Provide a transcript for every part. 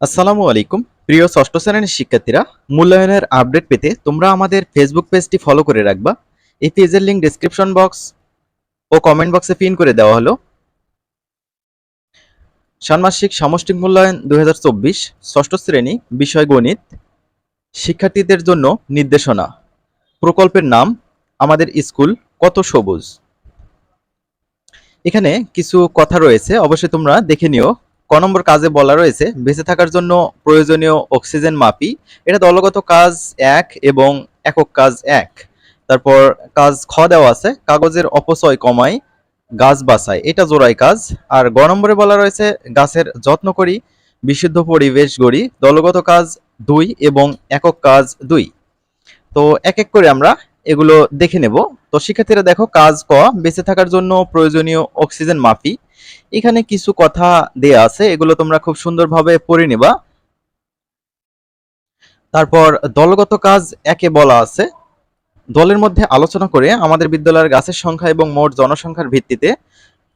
আসসালামু আলাইকুম। প্রিয় ষষ্ঠ শ্রেণির শিক্ষার্থীরা, মূল্যায়নের আপডেট পেতে তোমরা আমাদের ফেসবুক পেজটি ফলো করে রাখবা। এই পেজের লিঙ্ক ডেসক্রিপশন বক্স ও কমেন্ট বক্সে পিন করে দেওয়া হলো। ষান্মাসিক সামষ্টিক মূল্যায়ন দুই হাজার চব্বিশ, ষষ্ঠ শ্রেণি, বিষয় গণিত, শিক্ষার্থীদের জন্য নির্দেশনা। প্রকল্পের নাম, আমাদের স্কুল কত সবুজ। এখানে কিছু কথা রয়েছে, অবশ্যই তোমরা দেখে নিও। ক নম্বর কাজে বলা রয়েছে, বেঁচে থাকার জন্য প্রয়োজনীয় অক্সিজেন মাপি এটা দলগত কাজ এক এবং একক কাজ এক। তারপর কাজ খ দেওয়া আছে, কাগজের অপচয় কমাই গাছ বাঁচায় এটা জোড়াই কাজ। আর গ নম্বরে বলা রয়েছে, গাছের যত্ন করি, বিশুদ্ধ পরিবেশ গড়ি, দলগত কাজ দুই এবং একক কাজ দুই। তো এক এক করে আমরা এগুলো দেখে নেব। তো শিক্ষার্থীরা দেখো, কাজ ক, বেঁচে থাকার জন্য প্রয়োজনীয় অক্সিজেন মাপি এখানে কিছু কথা দেয়া আছে, এগুলো তোমরা খুব সুন্দরভাবে পড়ে নিবা। তারপর দলগত কাজ একে বলা আছে। দলের মধ্যে আলোচনা করে আমাদের বিদ্যালয়ের গাছের সংখ্যা এবং মোট জনসংখ্যার ভিত্তিতে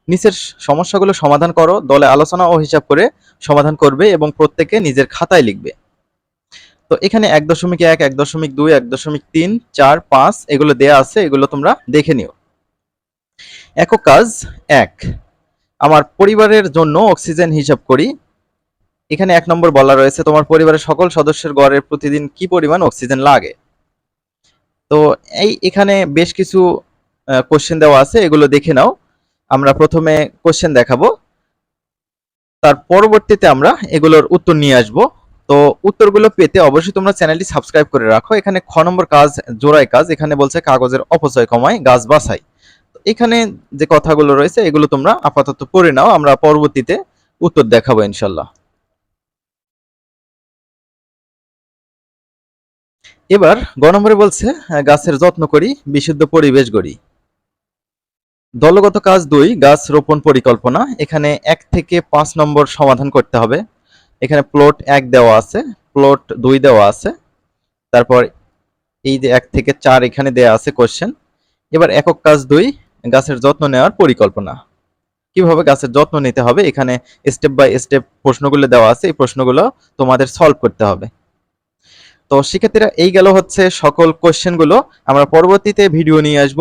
নিচের সমস্যাগুলো সমাধান করো, দলে আলোচনা ও হিসাব করে সমাধান করবে এবং প্রত্যেকে নিজের খাতায় লিখবে। তো এখানে এক দশমিক এক এক দশমিক দুই, এক দশমিক তিন, চার, পাঁচ, এগুলো দেয়া আছে, এগুলো তোমরা দেখে নিও। একক কাজ এক। আমার পরিবারের জন্য অক্সিজেন হিসাব করি। এখানে এক নম্বর বলা রয়েছে, তোমার পরিবারের সকল সদস্যের গড়ে প্রতিদিন কি পরিমাণ অক্সিজেন লাগে? তো এই এখানে বেশ কিছু কোশ্চেন দেওয়া আছে, এগুলো দেখে নাও। আমরা প্রথমে কোশ্চেন দেখাবো। তার পরবর্তীতে আমরা এগুলোর উত্তর নিয়ে আসব। তো উত্তরগুলো পেতে অবশ্যই তোমরা চ্যানেলটি সাবস্ক্রাইব করে রাখো। এখানে খ নম্বর কাজ জোড়াই কাজ। এখানে বলছে কাগজের অপচয় কমায়, গাছ বাছাই। এখানে যে কথাগুলো রয়েছে, এগুলো তোমরা আপাতত পড়ে নাও, আমরা পরবর্তীতে উত্তর দেখাবো ইনশাল্লাহ এবার গ নম্বরে বলছে গাছের যত্ন করি, বিশুদ্ধ পরিবেশ গড়ি। দলগত কাজ দুই, গাছ রোপণ পরিকল্পনা। এখানে এক থেকে পাঁচ নম্বর সমাধান করতে হবে। এখানে প্লট এক দেওয়া আছে প্লট দুই দেওয়া আছে। তারপর এই যে এক থেকে চার এখানে দেওয়া আছে কোশ্চেন এবার একক কাজ দুই গাছের যত্ন নেওয়ার পরিকল্পনা। কীভাবে গাছের যত্ন নিতে হবে? এখানে স্টেপ বাই স্টেপ প্রশ্নগুলো দেওয়া আছে। এই প্রশ্নগুলো তোমাদের সলভ করতে হবে। তো শিক্ষার্থীরা, এই গেল হচ্ছে সকল কোশ্চেনগুলো আমরা পরবর্তীতে ভিডিও নিয়ে আসব।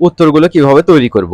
উত্তরগুলো কীভাবে তৈরি করব?